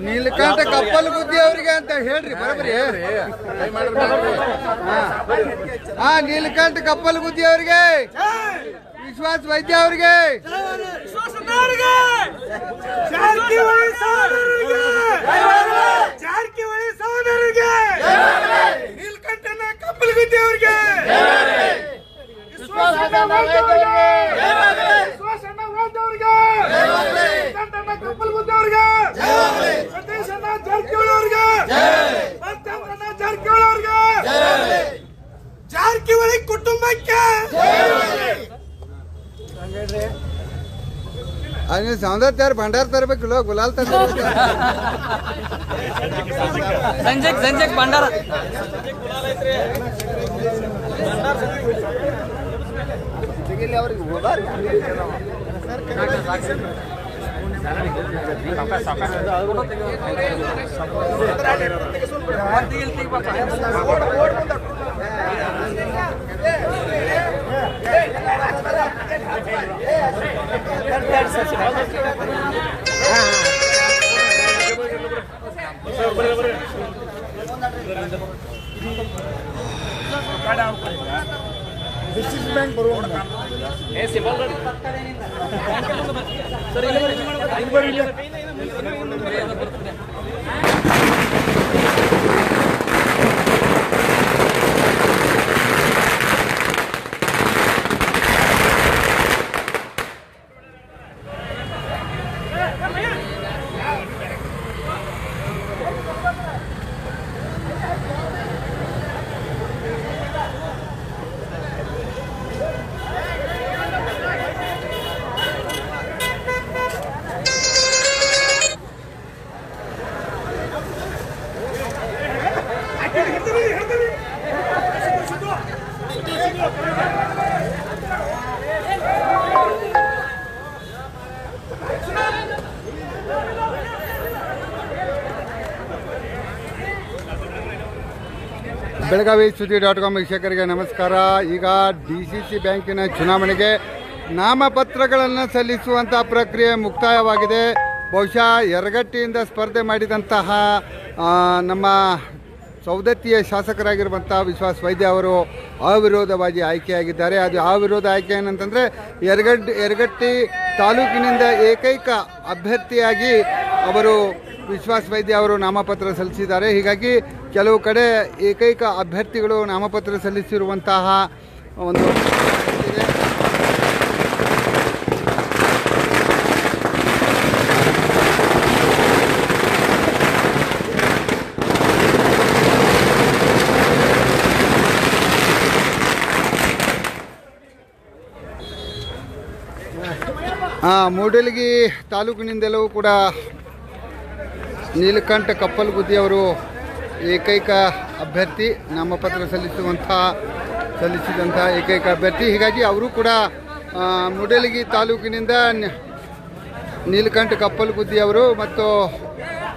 ನೀಲಕಂಠ ಕಪ್ಪಲ್ ಬುದ್ಧಿ ಅವರಿಗೆ ಅಂತ ಹೇಳ್ರಿ ಬರಬ್ರಿ ಹಾ. ನೀಲಕಂಠ ಕಪ್ಪಲ್ ಬುದ್ಧಿ ಅವರಿಗೆ. ವಿಶ್ವಾಸ ವೈದ್ಯ ಅವರಿಗೆ ವಿಶ್ವಾಸನವರಿಗೆ ಜಾರಕಿಹೊಳಿ ಸಹೋದರರಿಗೆ ಜಾರಕಿಹೊಳಿ ಸಹೋದರರಿಗೆ ನೀಲಕಂಠನ ಕಪ್ಪಲಗುದ್ದಿ ಅವರಿಗೆ ವಿಶ್ವಾಸನ ವೈದ್ಯವರಿಗೆ ವಿಶ್ವಾಸನ ವೈದ್ಯವರಿಗೆ ನೀಲಕಂಠನ ಕಪ್ಪಲಗುದ್ದಿ ಅವರಿಗೆ ಸತೀಶಣ್ಣ ಜಾರಕಿಹೊಳಿ ಅವರಿಗೆ ಮತ್ತೊಬ್ಬರನ್ನ ಜಾರಕಿಹೊಳಿ ಅವರಿಗೆ ಜಾರಕಿಹೊಳಿ ಕುಟುಂಬಕ್ಕೆ ಅಲ್ಲಿ ಸೌಂದರ್ಯ ತಯಾರು ಭಂಡಾರ ತರಬೇಕಿಲ್ಲ ಗುಲಾಲ್ ತರಬೇಕು ಸಂಜೆಕ್ ಸಂಜೆಕ್ ಭಂಡಾರ ಡಿಸ್ಟಿಕ್ ಬ್ಯಾಂಕ್ ಬರುವ sir Belagavi Suddi dot com ವೀಕ್ಷಕರಿಗೆ ನಮಸ್ಕಾರ. ಈಗ ಡಿ ಸಿ ಸಿ ಬ್ಯಾಂಕಿನ ಚುನಾವಣೆಗೆ ನಾಮಪತ್ರಗಳನ್ನು ಸಲ್ಲಿಸುವಂಥ ಪ್ರಕ್ರಿಯೆ ಮುಕ್ತಾಯವಾಗಿದೆ. ಬಹುಶಃ ಎರಗಟ್ಟಿಯಿಂದ ಸ್ಪರ್ಧೆ ಮಾಡಿದಂತಹ ನಮ್ಮ ಸೌದತ್ತಿಯ ಶಾಸಕರಾಗಿರುವಂಥ ವಿಶ್ವಾಸ್ ವೈದ್ಯ ಅವರು ಅವಿರೋಧವಾಗಿ ಆಯ್ಕೆಯಾಗಿದ್ದಾರೆ. ಅದು ಅವಿರೋಧ ಆಯ್ಕೆ ಏನಂತಂದರೆ ಎರಗಡ್ ಯರಗಟ್ಟಿ ತಾಲೂಕಿನಿಂದ ಏಕೈಕ ಅಭ್ಯರ್ಥಿಯಾಗಿ ಅವರು ವಿಶ್ವಾಸ್ ವೈದ್ಯ ಅವರು ನಾಮಪತ್ರ ಸಲ್ಲಿಸಿದ್ದಾರೆ. ಹೀಗಾಗಿ ಕೆಲವು ಕಡೆ ಏಕೈಕ ಅಭ್ಯರ್ಥಿಗಳು ನಾಮಪತ್ರ ಸಲ್ಲಿಸಿರುವಂತಹ ಒಂದು ಮೂಡಲಗಿ ತಾಲೂಕಿನಿಂದಲೂ ಕೂಡ ನೀಲಕಂಠ ಕಪ್ಪಲ್ಗುದ್ದಿ ಅವರು ಏಕೈಕ ಅಭ್ಯರ್ಥಿ ನಾಮಪತ್ರ ಸಲ್ಲಿಸುವಂಥ ಸಲ್ಲಿಸಿದಂಥ ಏಕೈಕ ಅಭ್ಯರ್ಥಿ. ಹೀಗಾಗಿ ಅವರು ಕೂಡ ಮುಡಲಗಿ ತಾಲೂಕಿನಿಂದ ನೀಲಕಂಠ ಕಪ್ಪಲ್ಗುದ್ದಿ ಅವರು ಮತ್ತು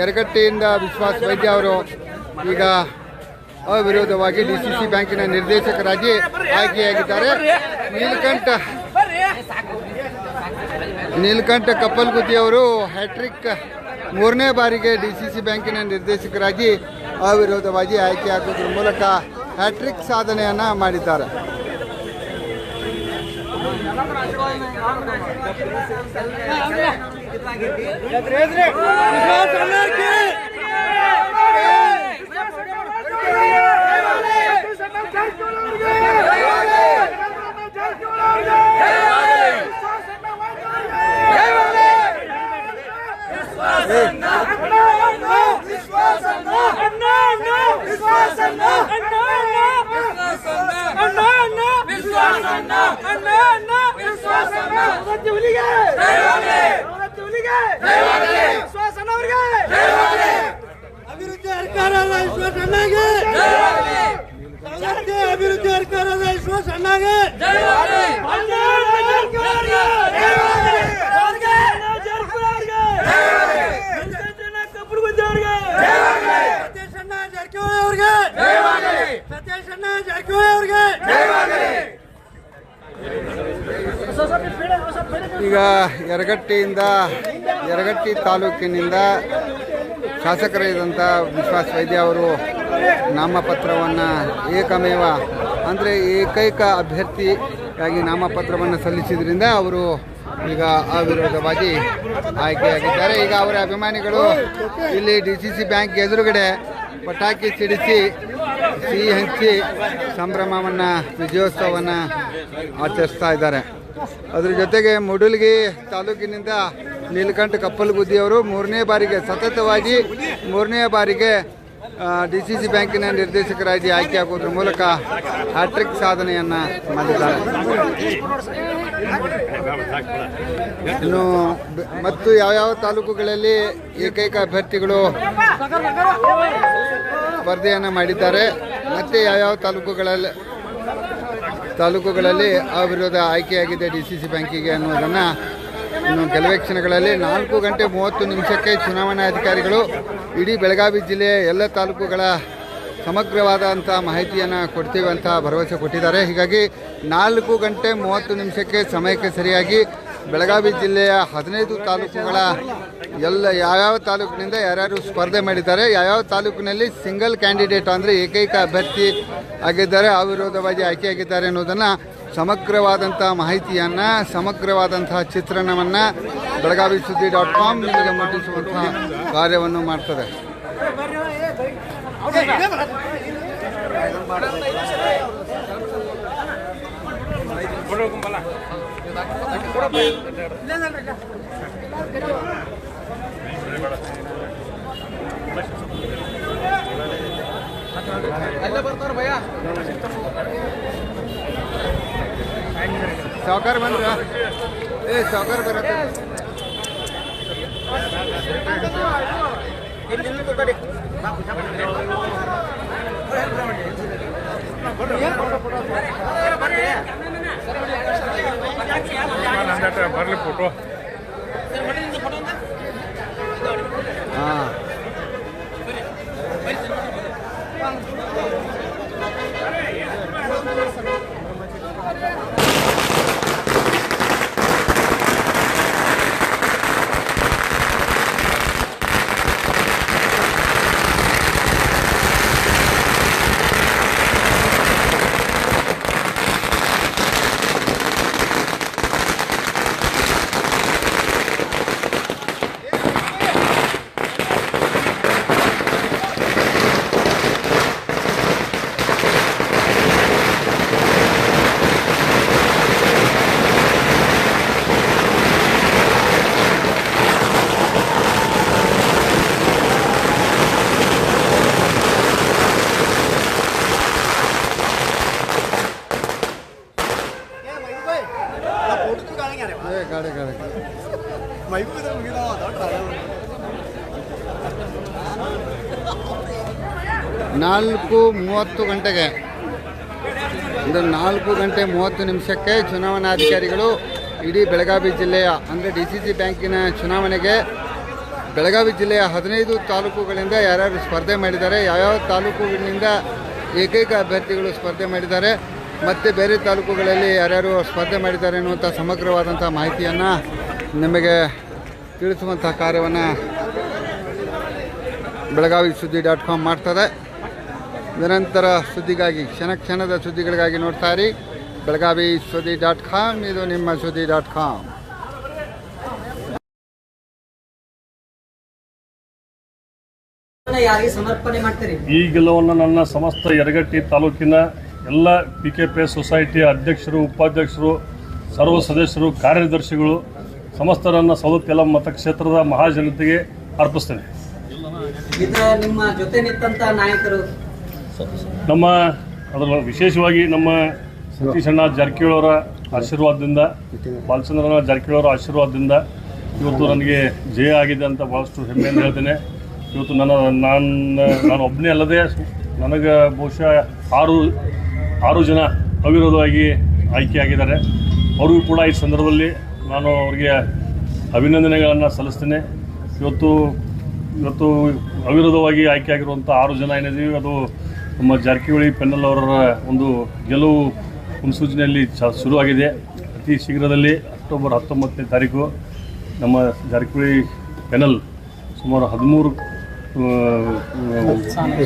ಯರಗಟ್ಟೆಯಿಂದ ವಿಶ್ವಾಸ್ ವೈದ್ಯ ಅವರು ಈಗ ಅವಿರೋಧವಾಗಿ ಡಿ ಸಿ ಸಿ ಬ್ಯಾಂಕಿನ ನಿರ್ದೇಶಕರಾಗಿ ಆಯ್ಕೆಯಾಗಿದ್ದಾರೆ. ನೀಲಕಂಠ ನೀಲಕಂಠ ಕಪ್ಪಲ್ಗುದ್ದಿ ಅವರು ಹ್ಯಾಟ್ರಿಕ್ ಮೂರನೇ ಬಾರಿಗೆ ಡಿ ಸಿ ಸಿ ಬ್ಯಾಂಕಿನ ನಿರ್ದೇಶಕರಾಗಿ ಅವಿರೋಧವಾಗಿ ಆಯ್ಕೆ ಹಾಕೋದ್ರ ಮೂಲಕ ಹ್ಯಾಟ್ರಿಕ್ ಸಾಧನೆಯನ್ನು ಮಾಡಿದ್ದಾರೆ. ಅಭಿವೃದ್ಧಿ ಸರ್ಕಾರದ ವಿಶ್ವಾಸ ಅಣ್ಣಗೆ. ಸೌಲಭ್ಯ ಅಭಿವೃದ್ಧಿ ಸರ್ಕಾರದ ವಿಶ್ವಾಸ ಅಣ್ಣಗೆ ಸತೀಶ್ ಅಣ್ಣ ಜಾರಕಿಹೊಳಿ ಅವ್ರಿಗೆ ಸತೀಶ್ ಅಣ್ಣ ಜಾರಕಿಹೊಳಿ ಅವ್ರಿಗೆ ಈಗ ಯರಗಟ್ಟಿಯಿಂದ, ಯರಗಟ್ಟಿ ತಾಲೂಕಿನಿಂದ ಶಾಸಕರಾದಂಥ ವಿಶ್ವಾಸ ವೈದ್ಯ ಅವರು ನಾಮಪತ್ರವನ್ನು ಏಕಮೇವ, ಅಂದರೆ ಏಕೈಕ ಅಭ್ಯರ್ಥಿಯಾಗಿ ನಾಮಪತ್ರವನ್ನು ಸಲ್ಲಿಸಿದ್ರಿಂದ ಅವರು ಈಗ ಅವಿರೋಧವಾಗಿ ಆಯ್ಕೆಯಾಗಿದ್ದಾರೆ. ಈಗ ಅವರ ಅಭಿಮಾನಿಗಳು ಇಲ್ಲಿ ಡಿ ಸಿ ಸಿ ಬ್ಯಾಂಕ್ ಎದುರುಗಡೆ ಪಟಾಕಿ ಸಿಡಿಸಿ, ಸಿಹಿ ಹಂಚಿ ಸಂಭ್ರಮವನ್ನು, ವಿಜಯೋತ್ಸವವನ್ನು ಆಚರಿಸ್ತಾ ಇದ್ದಾರೆ. ಅದ್ರ ಜೊತೆಗೆ ಮುಡುಲ್ಗಿ ತಾಲೂಕಿನಿಂದ ನೀಲಕಂಠ ಕಪ್ಪಲಗುದ್ದಿಯವರು ಮೂರನೇ ಬಾರಿಗೆ ಸತತವಾಗಿ ಮೂರನೇ ಬಾರಿಗೆ ಡಿ ಸಿ ಸಿ ಬ್ಯಾಂಕಿನ ನಿರ್ದೇಶಕರಾಗಿ ಆಯ್ಕೆಯಾಗುವುದರ ಮೂಲಕ ಹ್ಯಾಟ್ರಿಕ್ ಸಾಧನೆಯನ್ನು ಮಾಡಿದ್ದಾರೆ. ಇನ್ನು ಮತ್ತು ಯಾವ್ಯಾವ ತಾಲೂಕುಗಳಲ್ಲಿ ಏಕೈಕ ಅಭ್ಯರ್ಥಿಗಳು ಸ್ಪರ್ಧೆಯನ್ನು ಮಾಡಿದ್ದಾರೆ, ಮತ್ತು ಯಾವ್ಯಾವ ತಾಲೂಕುಗಳಲ್ಲಿ ತಾಲೂಕುಗಳಲ್ಲಿ ಅವಿರೋಧ ಆಯ್ಕೆಯಾಗಿದೆ ಡಿ ಸಿ ಸಿ ಬ್ಯಾಂಕಿಗೆ ಅನ್ನೋದನ್ನು ಇನ್ನು ಕೆಲವೇ ಕ್ಷಣಗಳಲ್ಲಿ ನಾಲ್ಕು ಗಂಟೆ ಮೂವತ್ತು ನಿಮಿಷಕ್ಕೆ ಚುನಾವಣಾಧಿಕಾರಿಗಳು ಇಡೀ ಬೆಳಗಾವಿ ಜಿಲ್ಲೆಯ ಎಲ್ಲ ತಾಲೂಕುಗಳ ಸಮಗ್ರವಾದಂಥ ಮಾಹಿತಿಯನ್ನು ಕೊಡ್ತೀವಿ ಅಂತ ಭರವಸೆ ಕೊಟ್ಟಿದ್ದಾರೆ. ಹೀಗಾಗಿ ನಾಲ್ಕು ಗಂಟೆ ಮೂವತ್ತು ನಿಮಿಷಕ್ಕೆ ಸಮಯಕ್ಕೆ ಸರಿಯಾಗಿ ಬೆಳಗಾವಿ ಜಿಲ್ಲೆಯ ಹದಿನೈದು ತಾಲೂಕುಗಳ ಎಲ್ಲ ಯಾವ್ಯಾವ ತಾಲೂಕಿನಿಂದ ಯಾರ್ಯಾರು ಸ್ಪರ್ಧೆ ಮಾಡಿದ್ದಾರೆ, ಯಾವ್ಯಾವ ತಾಲೂಕಿನಲ್ಲಿ ಸಿಂಗಲ್ ಕ್ಯಾಂಡಿಡೇಟ್ ಅಂದರೆ ಏಕೈಕ ಅಭ್ಯರ್ಥಿ ಆಗಿದ್ದಾರೆ, ಅವಿರೋಧವಾಗಿ ಆಯ್ಕೆಯಾಗಿದ್ದಾರೆ ಅನ್ನೋದನ್ನು ಸಮಗ್ರವಾದಂಥ ಮಾಹಿತಿಯನ್ನು, ಸಮಗ್ರವಾದಂತಹ ಚಿತ್ರಣವನ್ನು ಬೆಳಗಾವಿ ಸುದ್ದಿ ಡಾಟ್ ಕಾಮ್ ನಿಮಗೆ ಮುಟ್ಟಿಸುವಂತಹ ಕಾರ್ಯವನ್ನು ಮಾಡ್ತದೆ. ಸಾವುಕಾರ ಬಂದ್ರ ಏ ಸಾವುಕಾರ ಬರತ್ತೆ 在忙着捕捉。ನಾಲ್ಕು ಮೂವತ್ತು ಗಂಟೆಗೆ. ಒಂದು ನಾಲ್ಕು ಗಂಟೆ ಮೂವತ್ತು ನಿಮಿಷಕ್ಕೆ ಚುನಾವಣಾಧಿಕಾರಿಗಳು ಇಡೀ ಬೆಳಗಾವಿ ಜಿಲ್ಲೆಯ, ಅಂದರೆ ಡಿ ಸಿ ಸಿ ಬ್ಯಾಂಕಿನ ಚುನಾವಣೆಗೆ ಬೆಳಗಾವಿ ಜಿಲ್ಲೆಯ ಹದಿನೈದು ತಾಲೂಕುಗಳಿಂದ ಯಾರ್ಯಾರು ಸ್ಪರ್ಧೆ ಮಾಡಿದ್ದಾರೆ, ಯಾವ್ಯಾವ ತಾಲೂಕುಗಳಿಂದ ಏಕೈಕ ಅಭ್ಯರ್ಥಿಗಳು ಸ್ಪರ್ಧೆ ಮಾಡಿದ್ದಾರೆ, ಮತ್ತು ಬೇರೆ ತಾಲೂಕುಗಳಲ್ಲಿ ಯಾರ್ಯಾರು ಸ್ಪರ್ಧೆ ಮಾಡಿದ್ದಾರೆ ಅನ್ನುವಂಥ ಸಮಗ್ರವಾದಂಥ ಮಾಹಿತಿಯನ್ನು ನಿಮಗೆ ತಿಳಿಸುವಂಥ ಕಾರ್ಯವನ್ನು ಬೆಳಗಾವಿ ಸುದ್ದಿ ಡಾಟ್ ಕಾಮ್ ಮಾಡ್ತದೆ. ನಿರಂತರ ಸುದ್ದಿಗಾಗಿ ಕ್ಷಣ ಕ್ಷಣದ ಸುದ್ದಿಗಳಿಗಾಗಿ ನೋಡ್ತಾ ಇರಿ. ಬೆಳಗಾವಿ ಸುದ್ದಿ ಡಾಟ್ ಕಾಮ್ ಇದು ನಿಮ್ಮ ಸುದ್ದಿ ಡಾಟ್ ಕಾಮ್. ಈ ಗೆಲುವನ್ನು ನನ್ನ ಸಮಸ್ತ ಯರಗಟ್ಟಿ ತಾಲೂಕಿನ ಎಲ್ಲ ಪಿ ಕೆ ಪಿ ಎಸ್ ಸೊಸೈಟಿಯ ಅಧ್ಯಕ್ಷರು ಉಪಾಧ್ಯಕ್ಷರು ಸರ್ವ ಸದಸ್ಯರು ಕಾರ್ಯದರ್ಶಿಗಳು ಸಮಸ್ತರನ್ನ ಸೌದತ್ತೆಲ್ಲ ಮತಕ್ಷೇತ್ರದ ಮಹಾಜನತೆಗೆ ಅರ್ಪಿಸ್ತೇನೆ. ಇದ ನಿಮ್ಮ ಜೊತೆ ನಿಂತಂತ ನಾಯಕರು ನಮ್ಮ ಅದರ ವಿಶೇಷವಾಗಿ ನಮ್ಮ ಸತೀಶಣ್ಣ ಜಾರಕಿಹೊಳಿ ಅವರ ಆಶೀರ್ವಾದದಿಂದ, ಬಾಲಚಂದ್ರನ ಜಾರಕಿಹೊಳಿ ಅವರ ಆಶೀರ್ವಾದದಿಂದ ಇವತ್ತು ನನಗೆ ಜಯ ಆಗಿದೆ ಅಂತ ಭಾಳಷ್ಟು ಹೆಮ್ಮೆಯನ್ನು ಹೇಳ್ತೇನೆ. ಇವತ್ತು ನನ್ನ, ನಾನು ನಾನು ಒಬ್ಬನೇ ಅಲ್ಲದೆ ನನಗೆ ಬಹುಶಃ ಆರು ಆರು ಜನ ಅವಿರೋಧವಾಗಿ ಆಯ್ಕೆಯಾಗಿದ್ದಾರೆ ಅವ್ರಿಗೂ ಕೂಡ ಈ ಸಂದರ್ಭದಲ್ಲಿ ನಾನು ಅವರಿಗೆ ಅಭಿನಂದನೆಗಳನ್ನು ಸಲ್ಲಿಸ್ತೇನೆ. ಇವತ್ತು ಇವತ್ತು ಅವಿರೋಧವಾಗಿ ಆಯ್ಕೆಯಾಗಿರುವಂಥ ಆರು ಜನ ಏನಿದ್ದೀವಿ, ಅದು ನಮ್ಮ ಜಾರಕಿಹೊಳಿ ಪೆನ್ನಲ್ ಅವರ ಒಂದು ಗೆಲುವು ಮುನ್ಸೂಚನೆಯಲ್ಲಿ ಚ ಶುರುವಾಗಿದೆ. ಅತಿ ಶೀಘ್ರದಲ್ಲಿ ಅಕ್ಟೋಬರ್ ಹತ್ತೊಂಬತ್ತನೇ ತಾರೀಕು ನಮ್ಮ ಜಾರಕಿಹೊಳಿ ಪೆನಲ್ ಸುಮಾರು ಹದಿಮೂರು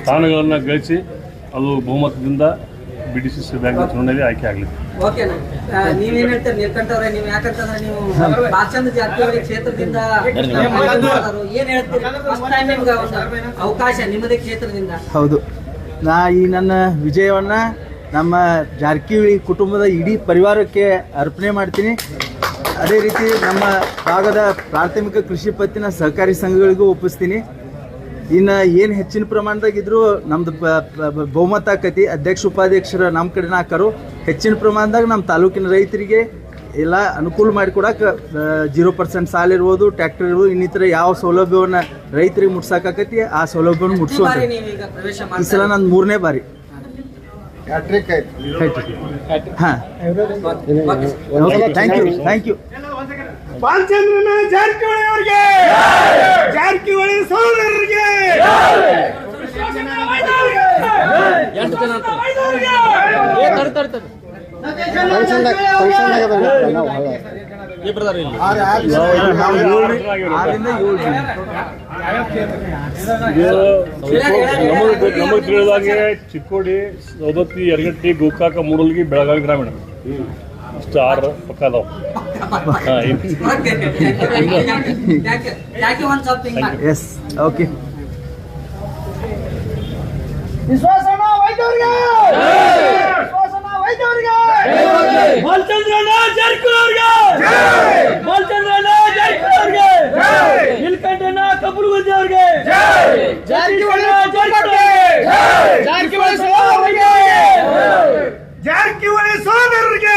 ಸ್ಥಾನಗಳನ್ನು ಗಳಿಸಿ ಅದು ಬಹುಮತದಿಂದ B D C C bank ಚುನಾವಣೆಯಲ್ಲಿ ಆಯ್ಕೆ ಆಗಲಿ ಅವಕಾಶ ನಿಮ್ಮದೇ ಕ್ಷೇತ್ರದಿಂದ. ಹೌದು. ನಾ ಈ ನನ್ನ ವಿಜಯವನ್ನು ನಮ್ಮ ಜಾರಕಿಹೊಳಿ ಕುಟುಂಬದ ಇಡೀ ಪರಿವಾರಕ್ಕೆ ಅರ್ಪಣೆ ಮಾಡ್ತೀನಿ. ಅದೇ ರೀತಿ ನಮ್ಮ ಭಾಗದ ಪ್ರಾಥಮಿಕ ಕೃಷಿ ಪತ್ತಿನ ಸಹಕಾರಿ ಸಂಘಗಳಿಗೂ ಒಪ್ಪಿಸ್ತೀನಿ. ಇನ್ನು ಏನು ಹೆಚ್ಚಿನ ಪ್ರಮಾಣದಾಗಿದ್ದರೂ ನಮ್ಮದು ಬಹುಮತ ಆಕತಿ. ಅಧ್ಯಕ್ಷ, ಉಪಾಧ್ಯಕ್ಷರ ನಮ್ಮ ಕಡೆ ಹಾಕರು. ಹೆಚ್ಚಿನ ಪ್ರಮಾಣದಾಗ ನಮ್ಮ ತಾಲೂಕಿನ ರೈತರಿಗೆ ಎಲ್ಲ ಅನುಕೂಲ ಮಾಡಿಕೊಡಕ್ಕೆ ಜೀರೋ ಪರ್ಸೆಂಟ್ ಸಾಲ ಇರ್ಬೋದು ಟ್ರ್ಯಾಕ್ಟರ್ ಇರ್ಬೋದು ಇನ್ನಿತರ ಯಾವ ಸೌಲಭ್ಯವನ್ನು ರೈತರಿಗೆ ಮುಟ್ಸಕ್ಕಾಕತಿ ಆ ಸೌಲಭ್ಯವನ್ನು ಪ್ರವೇಶ ಈ ಸಲ ನಂದು ಮೂರನೇ ಬಾರಿ. ಹಾಂ. ಥ್ಯಾಂಕ್ ಯು ಥ್ಯಾಂಕ್ ಯು ಬಾಲಚಂದ್ರನ ಜಾರಕಿಹೊಳಿ ಅವರಿಗೆ! ಜಾರಕಿಹೊಳಿ ಸಹೋದರರಿಗೆ ಜನ ನಮಗೆ ನಮಗೆ ತಿಳಿದಾಗೆ ಚಿಕ್ಕೋಡಿ ಸೌದತ್ತಿ ಯರಗಟ್ಟಿ ಗೋಕಾಕ ಮೂಡಲ್ಗಿ ಬೆಳಗಾವಿ ಗ್ರಾಮೀಣ. ಇಷ್ಟು ಆರು ಪಕ್ಕ ಅದಾವ. ಓಕೆ ವಿಶ್ವಾಸನ ವೈದ್ಯವರಿಗೆ ವಿಶ್ವಾಸನ ವೈದ್ಯವರಿಗೆ ಬಾಲಚಂದ್ರನ ಜಾರಕಿಹೊಳಿ ಅವರಿಗೆ ಬಾಲಚಂದ್ರನ ಜಾರಕಿಹೊಳಿ ಅವರಿಗೆ ನೀಲಕಂಠನ ಕಬ್ಬುಲಗುಂದಿ ಅವರಿಗೆ ಜಾರಕಿಹೊಳಿ ಜಾರಕಿಹೊಳಿ ಸಹೋದರರಿಗೆ. ಜಾರಕಿಹೊಳಿ ಸಹೋದರರಿಗೆ.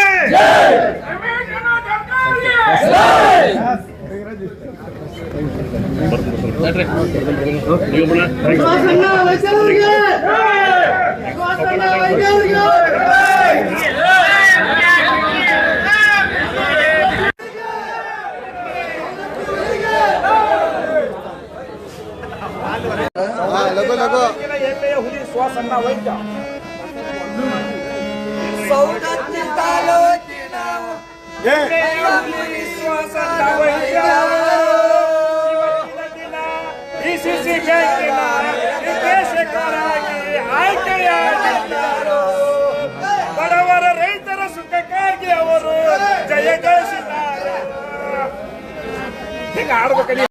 ವಿಶ್ವಾಸನ ಡಿಸಿಸಿ ಬ್ಯಾಂಕಿನ ನಿರ್ದೇಶಕರಾಗಿ ಆಯ್ಕೆಯಾಗಿದ್ದರು ಬಡವರ ರೈತರ ಸುಖಕ್ಕಾಗಿ ಅವರು ಜಯ ಗಳಿಸಿದ್ದಾರೆ ಹಿಂಗ